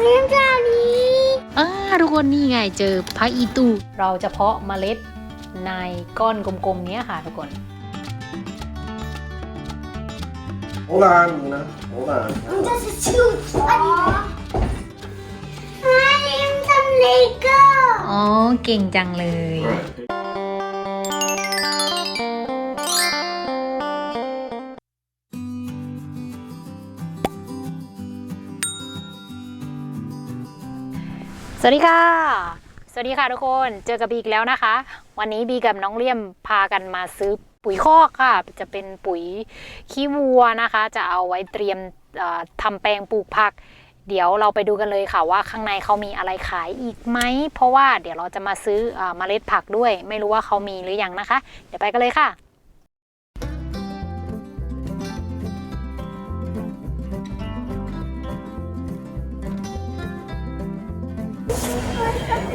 เลี้ยงจานี้อ่าทุกคนนี่ไงเจอพักอีตู เราจะเพาะเมล็ดในก้อนกลมๆเนี้ยค่ะทุกคน Hold on, Luna. Hold on. มันจะชูดอันนี้มาเลี้ยงทำเลโก้อ๋อ เก่งจังเลย สวัสดีค่ะ สวัสดีค่ะทุกคน เจอกับบีอีกแล้วนะคะ วันนี้บีกับน้องเลี่ยมพากันมาซื้อปุ๋ยคอกค่ะ จะเป็นปุ๋ยขี้วัวนะคะ จะเอาไว้เตรียมเอ่อทำแปลงปลูกผัก เดี๋ยวเราไปดูกันเลยค่ะว่าข้างในเขามีอะไรขายอีกไหม เพราะว่าเดี๋ยวเราจะมาซื้อออเมล็ดผักด้วย ไม่รู้ว่าเขามีหรือยังนะคะ เดี๋ยวไปกันเลยค่ะ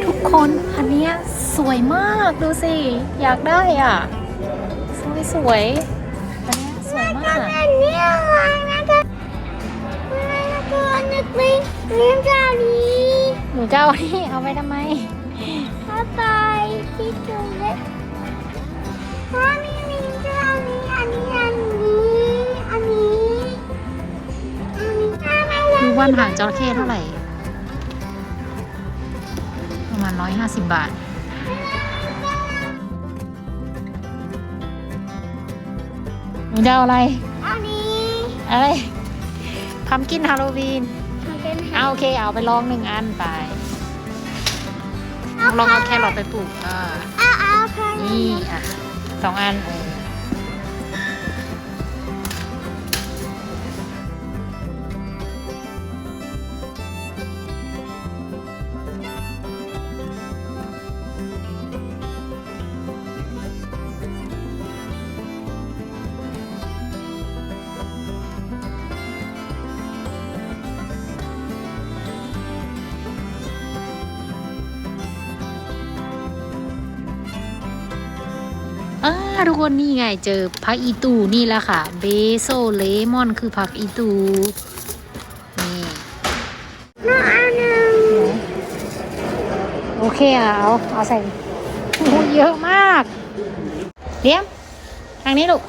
ทุกคนอันเนี้ยสวยมากดูสิ อยากได้อะ สวยสวยอันเนี้ยสวยมาก อันนี้อะไรนะคะตัวนึกลี้งลี้ยงจานี้หนูจะเอานี่เอาไปทำไมถ้าไปที่ตัวเล็กถ้ามีเลี้ยงจานี้อันนี้อันนี้อันนี้อันนี้ดูงวันหางจระเข้เท่าไหร่ มาณร้อยห้าสิบบาท หนูจะเอาอะไร อันนี้อะไร พัมกินฮาโลวีน มันเป็นเอาโอเค เอาไปลองหนึ่งอันไป ลองเอาแครอทไปปลูกอ่าเอาเอาค่ะนี่อะสองอันเออ อ่าทุกคนนี่ไงเจอผักอีตูนี่แหละค่ะ เบโซเลมอนคือผักอีตู นี่น้องอันหนึ่งโอเคอะเอา เอาใส่โอ้เยอะมากเลี้ยมทางนี้ลูก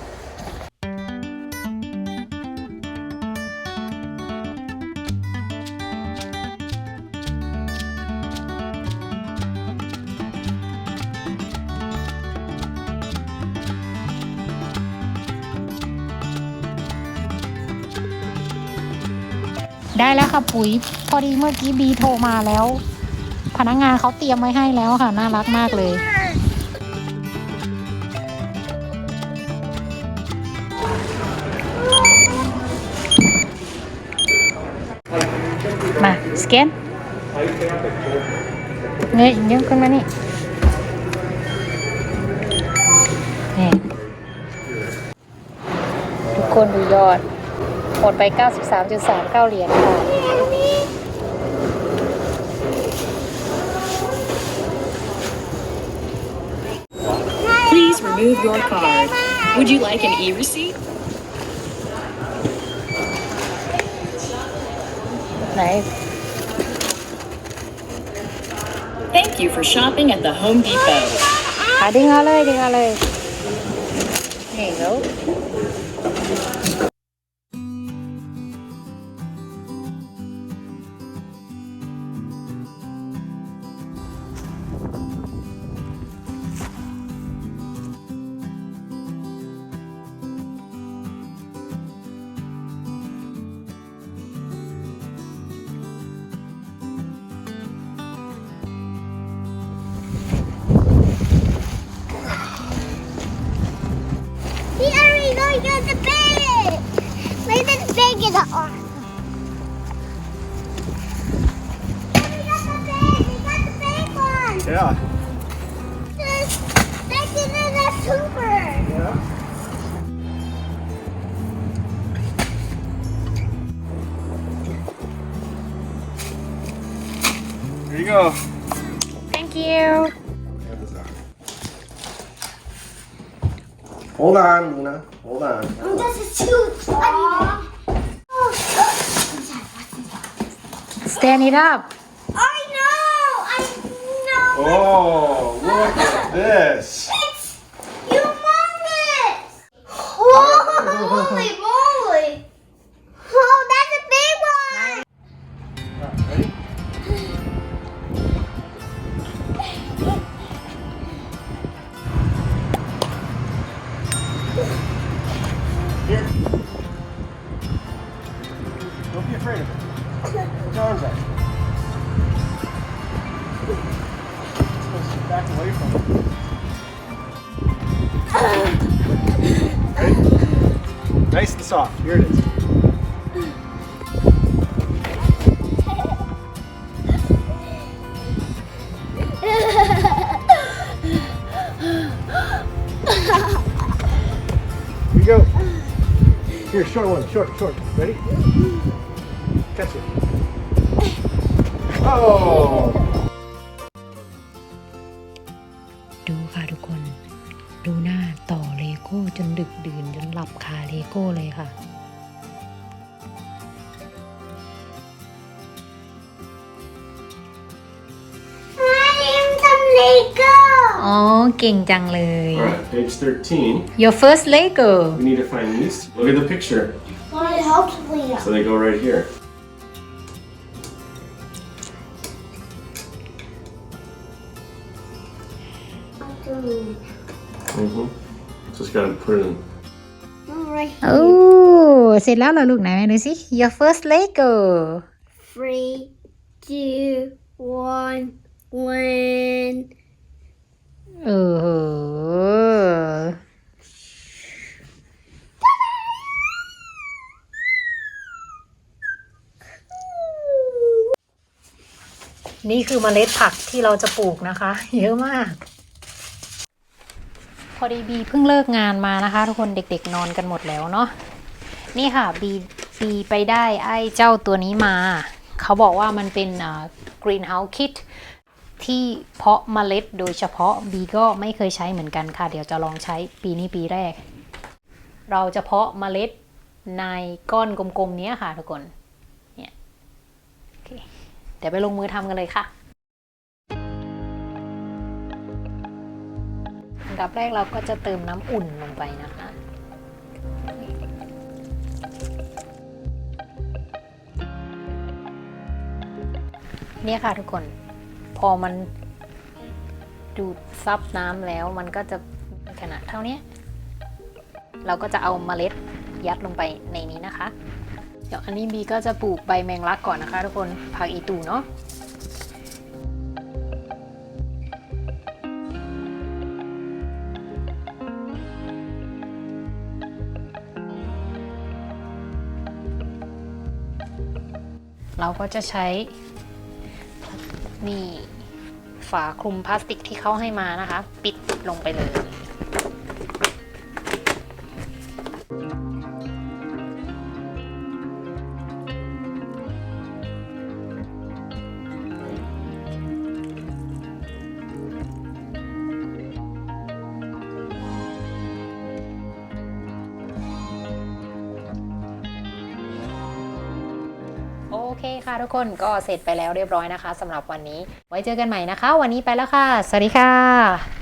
ได้แล้วค่ะปุ๋ย พอดีเมื่อกี้บีโทรมาแล้ว พนักงานเขาเตรียมไว้ให้แล้วค่ะ น่ารักมากเลย มา สแกนเงยยกขึ้นมานี่นี่ทุกคนดูยอด หมดไป 93.39 เหรียญค่ะ Please remove your card. Would you like an e-receipt? ไหน Thank you for shopping at the Home Depot. อ่ะดึงเอาเลยดึงเอาเลยนี่แล้ว เบรกกันหรอ Yeah. Back in the super. Here you go. thank you Hold on, Luna. Hold on. I'm just a shoot. Stand it up I know. I know. Oh, look at this. Nice and soft. Here it is. Here you go. Here, short one. Short, short. Ready? Catch it. Oh! ดูค่ะทุกคน ดูหน้าต่อเล โก้จนดึกดื่นจนหลับคาเลโก้เลยค่ะ I am some Lego. อ๋อ เก่งจังเลย Alright, page 13. Your first Lego We need to find these. Look at the picture. Well, it helps Leo. So they go right here. Mm-hmm. Just gotta put it in. Alright. โอ้เสร็จแล้วเหรอลูกไหนไหนดูสิ Your first Lego Three, two, one, one. โอ้โห นี่คือเมล็ดผักที่เราจะปลูกนะคะ เยอะมาก พอดีบีเพิ่งเลิกงานมานะคะ ทุกคนเด็กๆนอนกันหมดแล้วเนาะนี่ค่ะบีบีไปได้ไอ้เจ้าตัวนี้มา เขาบอกว่ามันเป็นกรีนเฮาส์คิดที่เพาะเมล็ดโดยเฉพาะบีก็ไม่เคยใช้เหมือนกันค่ะ เดี๋ยวจะลองใช้ปีนี้ปีแรก เราจะเพาะเมล็ดในก้อนกลมๆนี้ค่ะทุกคนเนี่ยโอเคเดี๋ยวไปลงมือทำกันเลยค่ะ ดับแรกเราก็จะเติมน้ำอุ่นลงไปนะคะเนี่ยค่ะทุกคนพอมันดูดซับน้ำแล้วมันก็จะขนาดเท่านี้ เราก็จะเอาเมล็ดยัดลงไปในนี้นะคะ เดี๋ยวอันนี้บีก็จะปลูกใบแมงลักก่อนนะคะ ทุกคนผักอีตูเนาะ เราก็จะใช้นี่ฝาคลุมพลาสติกที่เขาให้มานะคะ ปิดลงไปเลย เคค่ะทุกคนก็เสร็จไปแล้วเรียบร้อยนะคะสำหรับวันนี้ ไว้เจอกันใหม่นะคะ วันนี้ไปแล้วค่ะ สวัสดีค่ะ